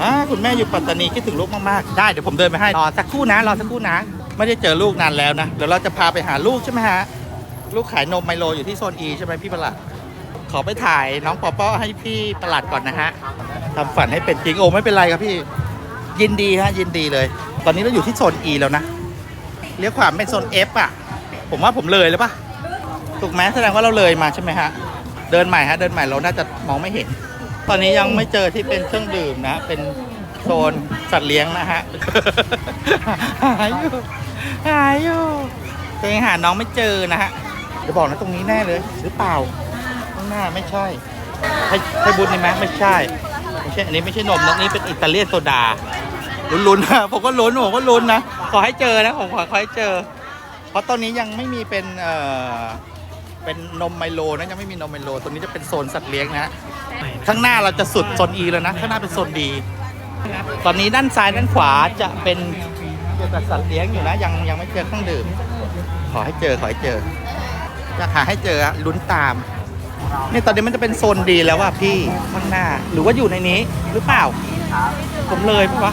อ่าคุณแม่อยู่ปัตตานีคิดถึงลูกมากๆ ได้เดี๋ยวผมเดินไปให้รอสักครู่นะรอสักครู่นะ ไม่ได้เจอลูกนานแล้วนะ เดี๋ยวเราจะพาไปหาลูกใช่ไหมฮะ ลูกขายนมไมโลอยู่ที่โซน E ใช่ไหมพี่ประหลัด ขอไปถ่ายน้องปอป้อให้พี่ประหลัดก่อนนะฮะทำฝันให้เป็นจริงโอ้ไม่เป็นไรครับพี่ ยินดีฮะยินดีเลย ตอนนี้เราอยู่ที่โซน E แล้วนะ เลี้ยวขวาเป็นโซน F อะ ผมว่าผมเลยเลยปะถูกไหมแสดงว่าเราเลยมาใช่ไหมฮะ เดินใหม่ฮะเดินใหม่เราน่าจะมองไม่เห็น ตอนนี้ยังไม่เจอที่เป็นเครื่องดื่มนะ เป็นโซนสัตว์เลี้ยงนะฮะ หายอยู่ หายอยู่ตัวเองหาน้องไม่เจอนะฮะจะบอกนะตรงนี้แน่เลย หรือเปล่า ข้างหน้าไม่ใช่ใช่ใช่บุญนี่ไหมไม่ใช่ไม่ใช่ อันนี้ไม่ใช่นมนะนี่เป็นอิตาเลียนโซดา ลุ้นๆนะผมก็ลุ้นผมก็ลุ้นนะ ขอให้เจอนะผมขอขอให้เจอ เพราะตอนนี้ยังไม่มีเป็นเอ่อ เป็นนมไมโลนะยังไม่มีนมไมโลตัวนี้จะเป็นโซนสัตว์เลี้ยงนะข้างหน้าเราจะสุดโซน E แล้วนะข้างหน้าเป็นโซน D ตอนนี้ด้านซ้ายด้านขวาจะเป็นเกี่ยวกับสัตว์เลี้ยงอยู่นะยังยังไม่เจอเครื่องดื่ม ขอให้เจอขอให้เจออยากหาให้เจออะลุ้นตามนี่ตอนนี้มันจะเป็นโซนดีแล้วว่ะพี่ข้างหน้า หรือว่าอยู่ในนี้หรือเปล่าผมเลยปะวะ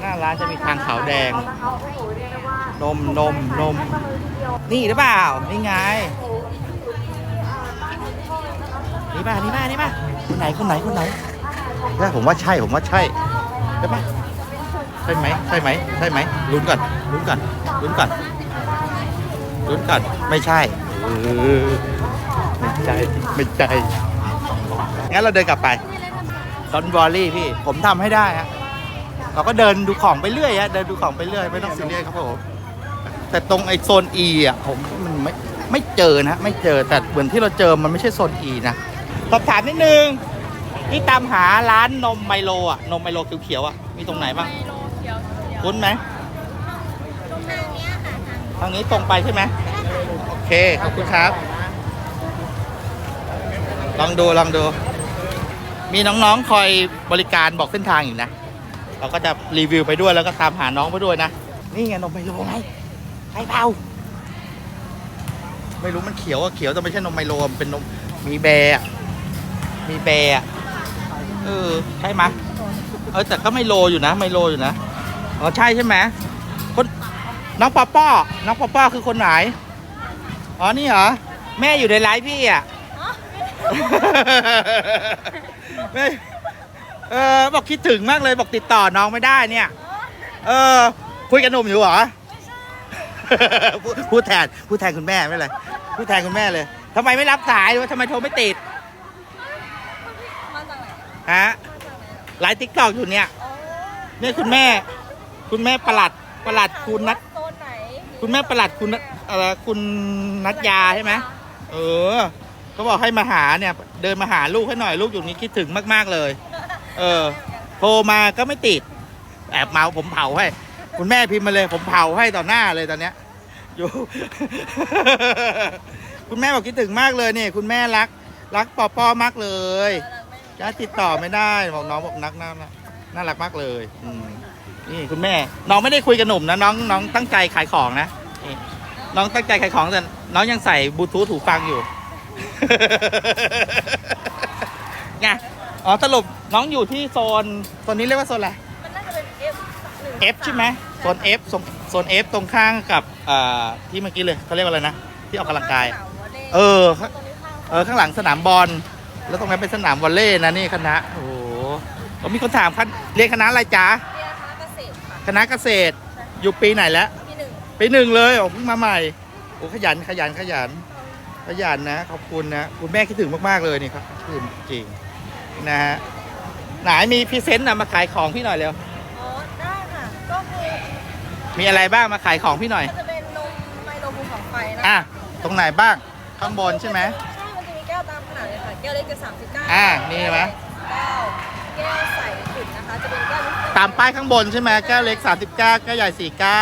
หน้าร้านจะมีทางขาวแดง นมนมนม นี่หรือเปล่า นี่ไง นี่ป่ะ นี่ป่ะ นี่ป่ะ คนไหน คนไหน คนไหนใช่ผมว่าใช่ ผมว่าใช่ใช่ป่ะใช่ไหมใช่ไหมใช่ไหมลุ้นก่อนลุ้นก่อนลุ้นก่อนลุ้นก่อนไม่ใช่เออไม่ใช่ไม่ใช่งั้นเราเดินกลับไปดอนบอลลี่พี่ ผมทำให้ได้ฮะเราก็เดินดูของไปเรื่อยฮะเดินดูของไปเรื่อย ไม่ต้องซีเรียสครับผม แต่ตรงไอโซน E อะผมมันไม่ไม่เจอนะไม่เจอแต่เหมือนที่เราเจอมันไม่ใช่โซน E นะสอบถามนิดนึงที่ตามหาร้านนมไมโลอะนมไมโลเขียวๆอะมีตรงไหนบ้างไมโลเขียวเขียวคุ้นไหมตรงทางเนี้ยค่ะทางทางนี้ตรงไปใช่ไหมโอเคขอบคุณครับ ลองดูลองดู มีน้องๆคอยบริการบอกเส้นทางอยู่นะ เราก็จะรีวิวไปด้วยแล้วก็ตามหาน้องไปด้วยนะ นี่ไงนมไมโลไง ไอ้เปาไม่รู้มันเขียวอะเขียวแต่ไม่ใช่นมไมโลมันเป็นนมมีแบร์อะมีแบร์อะเออใช่ไหมยเออแต่ก็ไมโลอยู่นะไมโลอยู่นะอ๋อใช่ใช่ไหมคนน้องปอป้อน้องปอป้อคือคนไหนอ๋อนี่เหรอแม่อยู่ในไลฟ์พี่อะแม่เออบอกคิดถึงมากเลยบอกติดต่อน้องไม่ได้เนี่ย เออ คุยกับหนุ่มอยู่เหรอ พูดพูดแทนพูดแทนคุณแม่ไม่เป็นไรพูดแทนคุณแม่เลยทำไมไม่รับสายหรือว่าทำไมโทรไม่ติดมาจากไหนฮะไลฟ์ติ๊กตอกอยู่เนี่ยเนี่ยคุณแม่ คุณแม่ประหลัดประหลัดคุณนัทโซนไหนคุณแม่ประหลัดคุณนัทเอ่อคุณนัทยาใช่ไหมเออเขาบอกให้มาหาเนี่ย เดินมาหาลูกให้หน่อยลูกอยู่นี้คิดถึงมากๆเลย เออ โทรมาก็ไม่ติด แอบเมาผมเผาให้ คุณแม่พิมพ์มาเลยผมเผาให้ต่อหน้าเลยตอนเนี้ย อยู่ คุณแม่บอกคิดถึงมากเลยเนี่ยคุณแม่รัก รักปอปอมากเลยจะติดต่อไม่ได้บอกน้องบอกนักน่ารักน่ารักมากเลยอืมนี่คุณแม่ น้องไม่ได้คุยกับหนุ่มนะน้องน้องตั้งใจขายของนะนี่น้องตั้งใจขายของแต่น้องยังใส่บลูทูธหูฟังอยู่ ไงอ๋อสรุปน้องอยู่ที่โซนโซนนี้เรียกว่าโซนอะไร มันน่าจะเป็น F หนึ่ง F ใช่ไหมโซน F โซน โซน F ตรงข้างกับเอ่อที่เมื่อกี้เลยเขาเรียกว่าอะไรนะ ที่ออกกำลังกาย เออตรงนี้ข้างเออข้างหลังสนามบอล แล้วตรงนั้นเป็นสนามวอลเลย์นะนี่คณะ โอ้โหแล้วมีคนถามคันเรียนคณะอะไรจ๊ะเรียนคณะเกษตรค่ะคณะเกษตร อยู่ปีไหนแล้วปีหนึ่งปีหนึ่งเลยโอ้เพิ่งมาใหม่ โอ้ขยันขยันขยัน ขยันนะ ขอบคุณนะ คุณแม่คิดถึงมากๆเลยนี่ครับคือจริงนะฮะ ไหนมีพรีเซนต์นะมาขายของพี่หน่อยเร็ว อ๋อ ได้ค่ะ ก็คือ มีอะไรบ้างมาขายของพี่หน่อย ก็จะเป็นนมไมโลภูเขาไฟนะอะ ตรงไหนบ้างข้างบนใช่ไหม ใช่มันจะมีแก้วตามขนาดเลยค่ะ แก้วเล็กจะ39อ่านี่ไหม แก้วแก้วใส่ขุ่นนะคะ จะเป็นแก้วลิตรตามป้ายข้างบนใช่ไหมแก้วเล็ก 39แก้วใหญ่ใช่ค่ะ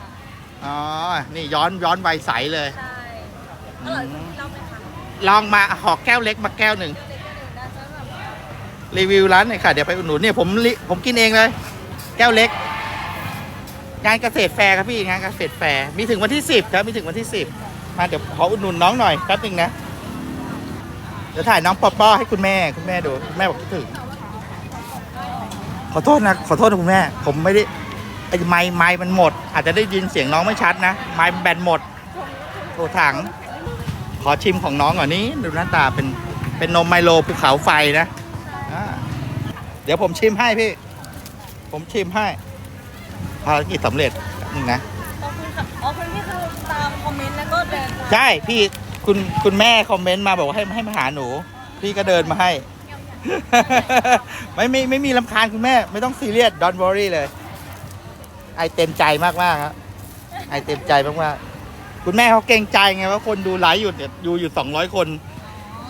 49 อ๋อ นี่ย้อนย้อนวัยใสเลย ใช่อร่อยกว่าที่เราไหมคะลองมาหอกแก้วเล็กมาแก้วหนึ่ง แก้วเล็กแก้วหนึ่งได้สำหรับรีวิวร้านหน่อยค่ะ เดี๋ยวไปอุดหนุนเนี่ยผมลิผมกินเองเลย แก้วเล็ก งานเกษตรแฟร์ครับพี่งานเกษตรแฟร์มีถึงวันที่10ครับมีถึงวันที่10มาเดี๋ยวขออุดหนุนน้องหน่อยแป๊บหนึงนะ เดี๋ยวถ่ายน้องปอปอให้คุณแม่คุณแม่ดูแม่บอกคิดถึง ขอโทษนะขอโทษนะคุณแม่ ผมไม่ได้ไอ้ไม้ไม้มันหมด อาจจะได้ยินเสียงน้องไม่ชัดนะไม้แบนหมดโถถัง ขอชิมของน้องก่อนนี้ดูหน้าตาเป็นเป็นนมไมโลภูเขาไฟนะอ่าเดี๋ยวผมชิมให้พี่ ผมชิมให้ ภารกิจสำเร็จหนึ่งนะขอบคุณค่ะอ๋อคุณพี่คือตามคอมเมนต์แล้วก็เดินมาใช่พี่คุณคุณแม่คอมเมนต์มาบอกว่าให้ให้มาหาหนู พี่ก็เดินมาให้ ไม่ไม่ไม่มีลำคาญคุณแม่ ไม่ต้องซีเรียสดอนวอรี่เลย ไอเต็มใจมากมากๆครับไอเต็มใจมากมากๆคุณแม่เขาเกรงใจไงว่าคนดูไลฟ์อยู่เนี่ยดูอยู่สองร้อยคน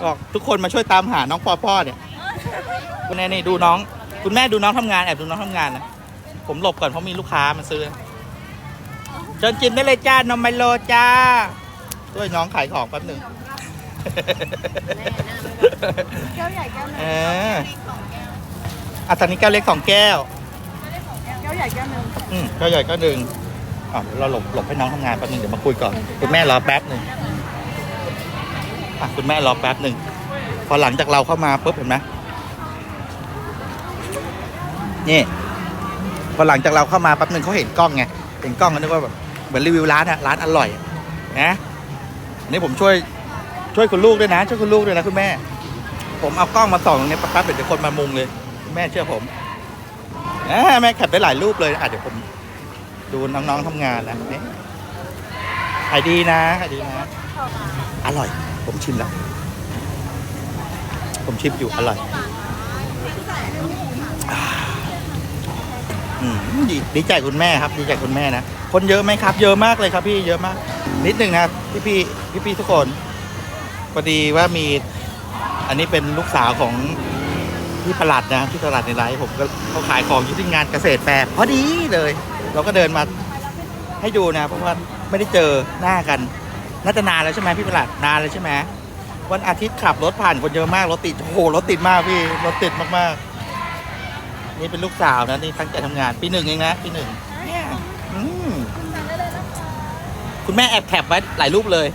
บอกทุกคนมาช่วยตามหาน้องปอพ่อเนี่ยคุณแม่นี่ดูน้อง คุณแม่ดูน้องทำงานแอบดูน้องทำงานนะ ผมหลบก่อนเพราะมีลูกค้ามาซื้อเชิญกินได้เลยจ้านมไมโลจ้าช่วยน้องขายของแป๊บหนึ่งแก้วใหญ่แก้วหนึงเอออะตอนนี้แก้วเล็กสองแก้ว แก้วใหญ่แก้วหนึงอืมแก้วใหญ่ก็หนึ่งอะเราหลบหลบให้น้องทำงานแป๊บหนึงเดี๋ยวมาคุยก่อนคุณแม่รอแป๊บหนึ่งอะคุณแม่รอแป๊บหนึ่งพอหลังจากเราเข้ามาปุ๊บเห็นไหมนี่ อหลังจากเราเข้ามาแป๊บหนึ่งเขาเห็นกล้องไงเห็นกล้องก็นึกว่าแบบเหมือนรีวิวร้านอะร้านอร่อยนะอันนี้ผมช่วยช่วยคุณลูกด้วยนะ ช่วยคุณลูกด้วยนะคุณแม่ ผมเอากล้องมาส่องตรงนี้แป๊บเดี๋ยวคนมามุงเลย แม่เชื่อผมแม่แคปได้หลายรูปเลยอะเดี๋ยวผมดูน้องๆทำงานนะนี่ขายดีนะขายดีนะ อร่อย ผมชิมแล้ว ผมชิมอยู่อร่อย อืมดีดีใจคุณแม่ครับดีใจคุณแม่นะคนเยอะไหมครับ เยอะมากเลยครับพี่เยอะมาก นิดหนึ่งนะพี่พี่พี่พี่ทุกคนพอดีว่ามี อันนี้เป็นลูกสาวของพี่ประหลัดนะพี่ประหลัดในไลฟ์ผมก็เขาขายของอยู่ที่งานเกษตรแฟร์พอดีเลย เราก็เดินมาให้ดูนะ เพราะว่าไม่ได้เจอหน้ากันน่าจะนานแล้วใช่ไหมพี่ประหลัดนานเลยใช่ไหมวันอาทิตย์ขับรถผ่านคนเยอะมากรถติดโอ้โหรถติดมากพี่รถติดมากๆ นี่เป็นลูกสาวนะนี่ตั้งใจทำงานปีหนึ่งเองนะปีหนึ่งเนี่ยอืมสั่งได้เลยนะคะคุณแม่แอบแคปไว้หลายรูปเลย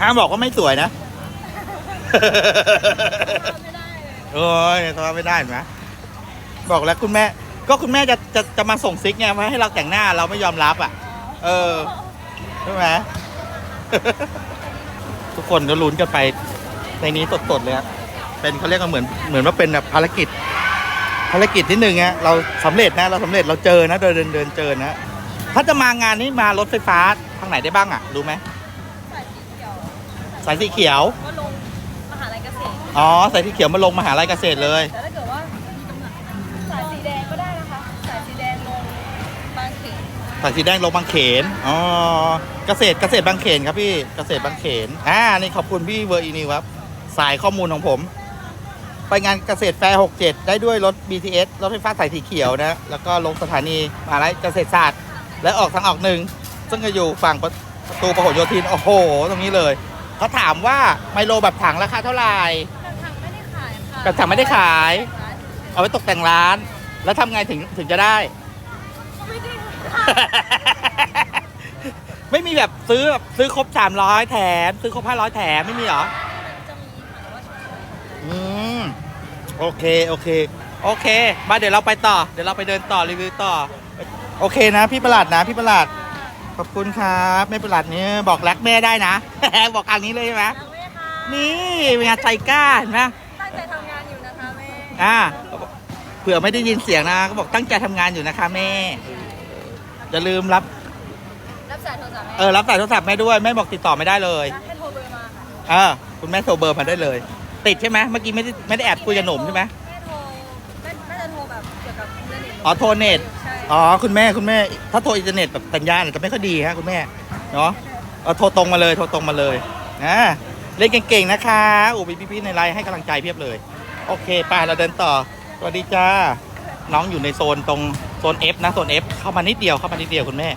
ห้ามบอกว่าไม่สวยนะไม่ได้เลยโอ้ยทำไม่ได้เห็นไหมบอกแล้วคุณแม่ ก็คุณแม่จะจะจะมาส่งซิกไงมาให้เราแต่งหน้าเราไม่ยอมรับอะ เออใช่ไหมทุกคนก็ลุ้นกันไปในนี้สดๆเลยครับเป็นเขาเรียกว่าเหมือนเหมือนว่าเป็นแบบภารกิจ ภารกิจที่หนึ่งอะเราสำเร็จนะเราสำเร็จเราเจอนะเดินเดินเดินเจอนะถ้าจะมางานนี้มารถไฟฟ้าทางไหนได้บ้างอะรู้ไหมสายสีเขียวสายสีเขียวก็ลงมหาลัยเกษตรอ๋อสายสีเขียวมาลงมหาลัยเกษตรเลยแต่ถ้าเกิดว่ามีกำหนดสายสีแดงก็ได้นะคะสายสีแดงลงบางเขนสายสีแดงลงบางเขนอ๋อเกษตรเกษตรบางเขนครับพี่เกษตรบางเขนอ่านี่ขอบคุณพี่เวอร์อีนิวครับสายข้อมูลของผม ไปงานเกษตรแฟร์67 ได้ด้วยรถ BTS รถไฟฟ้าสายสีเขียวนะ แล้วก็ลงสถานีมหาลัยเกษตรศาสตร์ และออกทางออกหนึ่ง ซึ่งจะอยู่ฝั่งประประตูพหลโยธิน โอ้โห ตรงนี้เลย เขาถามว่าไมโลแบบถังราคาเท่าไหร่ แบบถังไม่ได้ขายค่ะแบบถังไม่ได้ขาย เอาไว้ตกแต่งร้าน แล้วทำไงถึงถึงจะได้ ไม่ได้ไม่มีแบบซื้อแบบซื้อครบสามร้อยแถม ซื้อครบห้าร้อยแถม ไม่มีเหรอ จะมีค่ะแต่ว่า อืม โอเค โอเค โอเค มาเดี๋ยวเราไปต่อ เดี๋ยวเราไปเดินต่อรีวิวต่อ โอเคนะ พี่ประหลัดนะ พี่ประหลัดขอบคุณครับแม่ประหลัดเนี่ยบอกรักแม่ได้นะ บอกทางนี้เลยใช่ไหมรักแม่ค่ะนี่เป็นไงานใจกล้าเห็นไหมตั้งใจทำงานอยู่นะคะแม่ อ่าเผื่อไม่ได้ยินเสียงนะก็บอกตั้งใจทำงานอยู่นะคะแม่ อย่าลืมรับ รับสายโทรศัพท์แม่ เออ รับสายโทรศัพท์แม่ด้วย แม่บอกติดต่อไม่ได้เลย ให้โทรเบอร์มาค่ะ เออ คุณแม่โทรเบอร์มาได้เลย ติดใช่ไหมเมื่อกี้ไม่ได้ไม่ได้แอบคุยกับหนุ่มใช่ไหมแม่โทรแม่แม่จะโทรแบบเกี่ยวกับอินเทอร์เน็ตอ๋อโทรเน็ตใช่อ๋อคุณแม่คุณแม่ ถ้าโทรอินเทอร์เน็ตแบบสัญญาณอาจจะไม่ค่อยดีฮะคุณแม่เนาะเอาโทรตรงมาเลยโทรตรงมาเลยนะเล่นเก่งๆนะคะอูมีพี่ๆในไลน์ให้กำลังใจเพียบเลย โอเคไปเราเดินต่อสวัสดีจ้าน้องอยู่ในโซนตรงโซน F นะโซน F เข้ามานิดเดียวเข้ามานิดเดียวคุณแม่